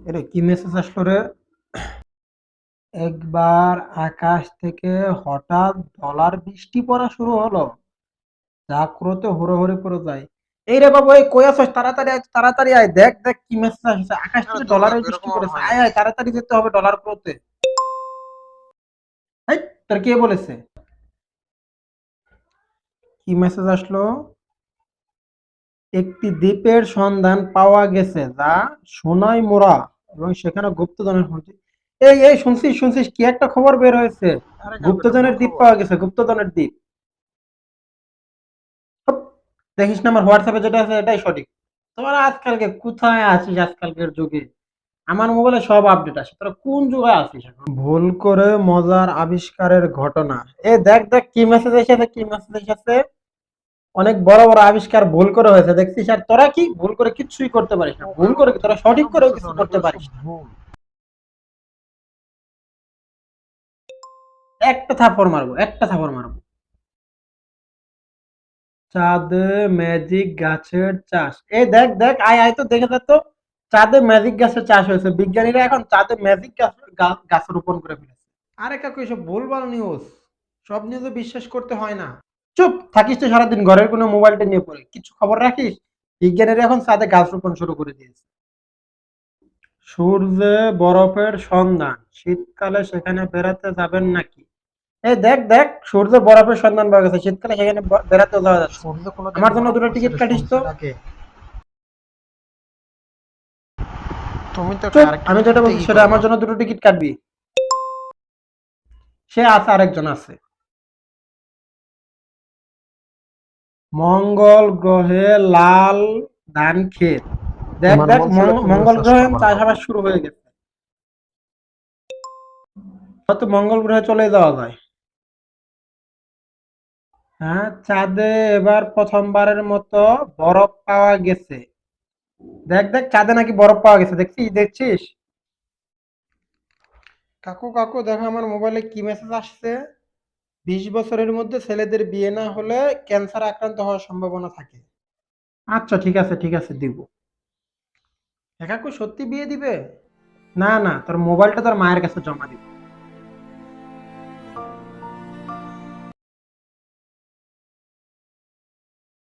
কি মেসেজ আসলো রে? একবার আকাশ থেকে হঠাৎ ডলার বৃষ্টি পড়া শুরু হলো। জাগ্রত হুড়োহুড়ি পড়ে যায়। এই রে বাবু এই কই আছিস? তাড়াতাড়ি আয় তাড়াতাড়ি আয়। দেখ দেখ কি মেসেজ আসছে। আকাশ থেকে আরে ডলারের বৃষ্টি পড়েছে। আয় আয় তাড়াতাড়ি যেতে হবে ডলার করতে এই তোর কে বলেছে? কি মেসেজ আসলো? একটি দ্বীপের সন্ধান পাওয়া গেছে যা সোনায় মোড়া এবং সেখানে গুপ্তধনের সঞ্চয় এই এই শুনছিস শুনছিস কি একটা খবর বের হয়েছে? গুপ্তধনের দ্বীপ পাওয়া গেছে গুপ্তধনের দ্বীপ। দেখিস না আমার হোয়াটসঅ্যাপে যেটা আছে এটাই সঠিক। তোরা আজকালকে কোথায় আছিস আজকালকের যুগে? আমার মোবাইলে সব আপডেট আসে তোরা কোন যুগে আছিস এখন? ভুল করে মজার আবিষ্কারের ঘটনা। এ দেখ দেখ কি মেসেজ এসেছে কি মেসেজ এসেছে? অনেক বড় বড় আবিষ্কার ভুল করে হয়েছে দেখছিস? আর তোরা কি? ভুল করে কিছুই করতে পারিস না। ভুল করে তোরা সঠিক করে কিছু করতে পারিস না। একটা থাপড় মারবো একটা থাপড় মারবো। চাঁদে ম্যাজিক গাছের চাষ। এই দেখ দেখ আয় আয় তো দেখে তো। চাঁদে ম্যাজিক গাছের চাষ হয়েছে। বিজ্ঞানীরা এখন চাঁদে ম্যাজিক গাছ গাছ রোপণ করে ফেলেছে। আরে কাকু এসব ভুলভাল নিউজ সব নিউজে বিশ্বাস করতে হয় না। চুপ থাকিস তো সারাদিন ঘরের কোনো মোবাইলটা নিয়ে পড়ে। কিছু খবর রাখিস? বিজ্ঞানীরা এখন চাঁদে গাছ রোপণ শুরু করে দিয়েছে। সূর্যে বরফের সন্ধান শীতকালে সেখানে বেড়াতে যাবেন নাকি? এই দেখ দেখ সূর্যে বরফের সন্ধান পাওয়া গেছে শীতকালে সেখানে বেড়াতে যাওয়া যাচ্ছে। আমার জন্য দুটো টিকিট কাটিস তো। তুমি তো আমি যেটা বলছি সেটা আমার জন্য দুটো টিকিট কাটবি। সে আছে আরেকজন আছে। মঙ্গল গ্রহে লাল ধান ক্ষেত। দেখ দেখ মঙ্গল গ্রহে চাষাবাদ শুরু হয়ে গেছে। হয়তো মঙ্গল গ্রহে চলে যাওয়া যায়। হ্যাঁ চাঁদে এবার প্রথমবারের মতো বরফ পাওয়া গেছে। দেখ দেখ চাঁদে নাকি বরফ পাওয়া গেছে। দেখছিস দেখছিস? কাকু কাকু দেখো আমার মোবাইলে কি মেসেজ আসছে? বিশ বছরের মধ্যে ছেলেদের বিয়ে না হলে ক্যান্সার আক্রান্ত হওয়ার সম্ভাবনা থাকে। আচ্ছা ঠিক আছে ঠিক আছে, দিব। একাকু সত্যি বিয়ে দিবে? না না, তোর মোবাইলটা তোর মায়ের কাছে জমা দিব।